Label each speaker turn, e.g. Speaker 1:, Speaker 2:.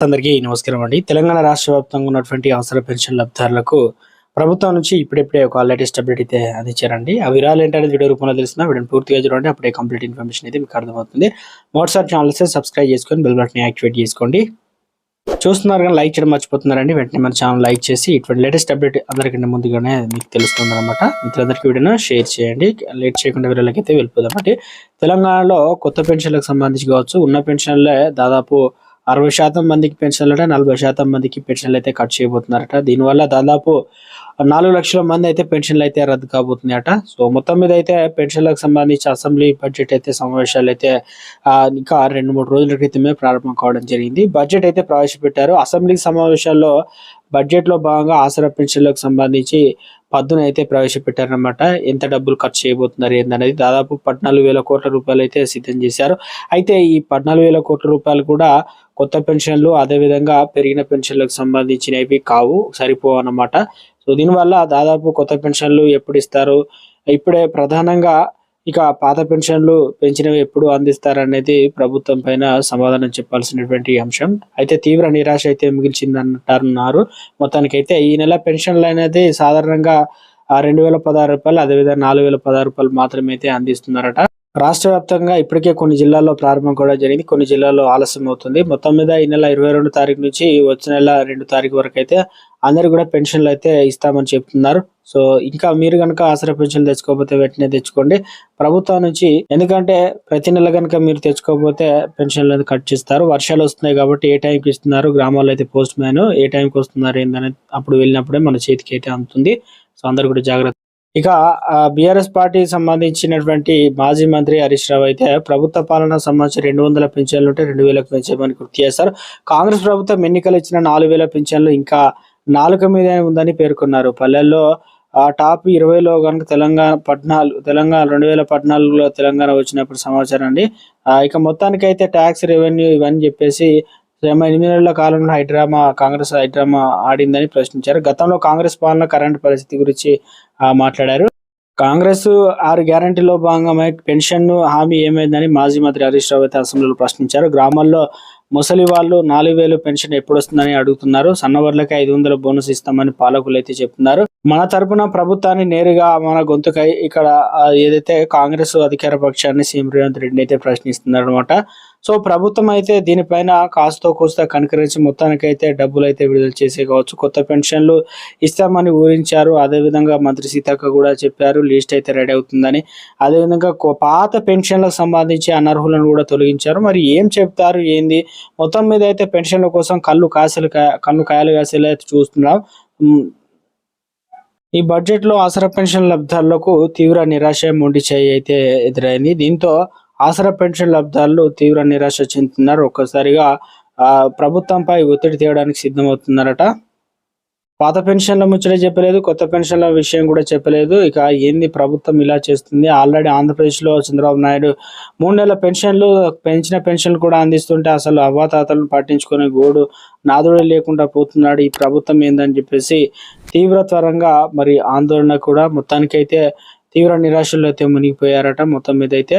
Speaker 1: అందరికీ నమస్కారం అండి. తెలంగాణ రాష్ట్ర వ్యాప్తంగా ఉన్నటువంటి అవసర పెన్షన్ లబ్ధారులకు ప్రభుత్వం నుంచి ఇప్పుడిప్పుడే ఒక లేటెస్ట్ అప్డేట్ అయితే అందించారండి. ఆ విరాలు ఏంటనేది వీడియో రూపంలో తెలిసిన వీడియోని పూర్తిగా చూడండి. అప్పుడే కంప్లీట్ ఇన్ఫర్మేషన్ అయితే మీకు అర్థమవుతుంది. వాట్సాప్ ఛానల్ సబ్స్క్రైబ్ చేసుకొని బెల్ బటన్ యాక్టివేట్ చేసుకోండి. చూస్తున్నారు కానీ లైక్ చేయడం మర్చిపోతున్నారండి. వెంటనే మన ఛానల్ లైక్ చేసి ఇటువంటి లేటెస్ట్ అప్డేట్ అందరికంటే ముందుగానే మీకు తెలుస్తుంది అనమాట మిత్రులందరికీ వీడియోను షేర్ చేయండి. లేట్ చేయకుండా వీళ్ళకి అయితే వెళ్ళిపోదాం. అంటే తెలంగాణలో కొత్త పెన్షన్లకు సంబంధించి కావచ్చు ఉన్న పెన్షన్లే దాదాపు అరవై శాతం మందికి పెన్షన్లట నలభై శాతం మందికి పెన్షన్లు అయితే కట్ చేయబోతున్నారట. దీనివల్ల దాదాపు నాలుగు లక్షల మంది అయితే పెన్షన్లు అయితే రద్దు కాబోతున్నాయట. సో మొత్తం మీద అయితే పెన్షన్లకు సంబంధించి అసెంబ్లీ బడ్జెట్ అయితే సమావేశాలు అయితే ఇంకా రెండు మూడు రోజుల క్రితమే ప్రారంభం కావడం జరిగింది. బడ్జెట్ అయితే ప్రవేశపెట్టారు. అసెంబ్లీ సమావేశాల్లో బడ్జెట్లో భాగంగా ఆసరా పెన్షన్లకు సంబంధించి పద్దును అయితే ప్రవేశపెట్టారనమాట ఎంత డబ్బులు ఖర్చు చేయబోతున్నారు ఏందనేది దాదాపు పద్నాలుగు వేల కోట్ల రూపాయలు అయితే సిద్ధం చేశారు. అయితే ఈ పద్నాలుగు వేల కోట్ల రూపాయలు కూడా కొత్త పెన్షన్లు అదేవిధంగా పెరిగిన పెన్షన్లకు సంబంధించినవి కావు సరిపోవు అన్నమాట సో దీనివల్ల దాదాపు కొత్త పెన్షన్లు ఎప్పుడు ఇస్తారు? ఇప్పుడే ప్రధానంగా ఇక పాత పెన్షన్లు పెంచినవి ఎప్పుడు అందిస్తారనేది ప్రభుత్వం పైన సమాధానం చెప్పాల్సినటువంటి అంశం. అయితే తీవ్ర నిరాశ అయితే మిగిల్చిందంటారన్నారు మొత్తానికైతే ఈ నెల పెన్షన్లు అనేది సాధారణంగా రెండు వేల పదహారు రూపాయలు అదేవిధంగా నాలుగు వేల పదహారు రూపాయలు మాత్రమే అయితే అందిస్తున్నారట. రాష్ట్ర వ్యాప్తంగా ఇప్పటికే కొన్ని జిల్లాల్లో ప్రారంభం కూడా జరిగింది. కొన్ని జిల్లాల్లో ఆలస్యం అవుతుంది. మొత్తం మీద ఈ నెల ఇరవై రెండు తారీఖు నుంచి వచ్చే నెల రెండు తారీఖు వరకు అయితే అందరు కూడా పెన్షన్లు అయితే ఇస్తామని చెప్తున్నారు. సో ఇంకా మీరు కనుక ఆసరా పెన్షన్లు తెచ్చుకోకపోతే వెంటనే తెచ్చుకోండి. ప్రభుత్వం నుంచి ఎందుకంటే ప్రతి నెల కనుక మీరు తెచ్చుకోకపోతే పెన్షన్లు అనేది కట్ చేస్తారు. వర్షాలు వస్తున్నాయి కాబట్టి ఏ టైంకి ఇస్తున్నారు? గ్రామాల్లో అయితే పోస్ట్ మ్యాన్ ఏ టైంకి వస్తున్నారు ఏంటనేది అప్పుడు వెళ్ళినప్పుడే మన చేతికి అయితే అందుతుంది. సో అందరు కూడా జాగ్రత్త ఇక బీఆర్ఎస్ పార్టీకి సంబంధించినటువంటి మాజీ మంత్రి హరీష్ రావు అయితే ప్రభుత్వ పాలన సంబంధించి రెండు వందల పింఛన్లు ఉంటే రెండు వేలకు పెంచామని గుర్తు చేశారు. కాంగ్రెస్ ప్రభుత్వం ఎన్నికలు ఇచ్చిన నాలుగు వేల పింఛన్లు ఇంకా నాలుక మీద ఉందని పేర్కొన్నారు. పల్లెల్లో ఆ టాప్ ఇరవైలో కనుక తెలంగాణ పద్నాలుగు తెలంగాణ రెండు వేల పద్నాలుగులో తెలంగాణ వచ్చినప్పుడు సమాచారం అండి ఇక మొత్తానికి అయితే ట్యాక్స్ రెవెన్యూ ఇవన్నీ చెప్పేసి ఎనిమిది నెలల కాలంలో హైడ్రామా కాంగ్రెస్ హైడ్రామా ఆడిందని ప్రశ్నించారు. గతంలో కాంగ్రెస్ పాలన కరెంట్ పరిస్థితి గురించి మాట్లాడారు. కాంగ్రెస్ ఆరు గ్యారంటీలో భాగంగా పెన్షన్ హామీ ఏమైందని మాజీ మంత్రి హరీష్ రావు అయితే అసెంబ్లీలో ప్రశ్నించారు. గ్రామాల్లో ముసలి వాళ్ళు నాలుగు వేలు పెన్షన్ ఎప్పుడు వస్తుందని అడుగుతున్నారు సన్నవర్లకి ఐదు వందల బోనస్ ఇస్తామని పాలకులు అయితే చెప్తున్నారు. మన తరపున ప్రభుత్వాన్ని నేరుగా మన గొంతుకై ఇక్కడ ఏదైతే కాంగ్రెస్ అధికార పక్షాన్ని సీఎం రేవంత్ రెడ్డిని అయితే ప్రశ్నిస్తున్నారు అనమాట సో ప్రభుత్వం అయితే దీనిపైన కాస్తో కూస్తా కనుకరించి మొత్తానికైతే డబ్బులు అయితే విడుదల చేసే కావచ్చు. కొత్త పెన్షన్లు ఇస్తామని ఊహించారు. అదేవిధంగా మంత్రి సీతక్క కూడా చెప్పారు లిస్ట్ అయితే రెడీ అవుతుందని. అదేవిధంగా కొ- పాత పెన్షన్లకు సంబంధించి అనర్హులను కూడా తొలగించారు. మరి ఏం చెప్తారు? ఏంది? మొత్తం మీద అయితే పెన్షన్ల కోసం కళ్ళు కాసలు కళ్ళు కాయలు కాసేలా అయితే చూస్తున్నాం. ఈ బడ్జెట్లో ఆసరా పెన్షన్ లబ్ధారులకు తీవ్ర నిరాశ మొండి చేయి అయితే ఎదురైంది. దీంతో ఆసరా పెన్షన్ లబ్ధారులు తీవ్ర నిరాశ చెందుతున్నారు. ఒక్కసారిగా ఆ ప్రభుత్వంపై ఒత్తిడి తేయడానికి సిద్ధమవుతున్నారట. పాత పెన్షన్ల ముచ్చట చెప్పలేదు కొత్త పెన్షన్ల విషయం కూడా చెప్పలేదు. ఇక ఏంది ప్రభుత్వం ఇలా చేస్తుంది? ఆల్రెడీ ఆంధ్రప్రదేశ్లో చంద్రబాబు నాయుడు మూడు నెలల పెన్షన్లు పెంచిన పెన్షన్లు కూడా అందిస్తుంటే అసలు అవ్వాతాతలను పట్టించుకునే గోడు నాదుడే లేకుండా పోతున్నాడు ఈ ప్రభుత్వం ఏందని చెప్పేసి తీవ్రతరంగా మరి ఆందోళన కూడా మొత్తానికైతే తీవ్ర నిరాశలో అయితే మునిగిపోయారట మొత్తం మీద అయితే.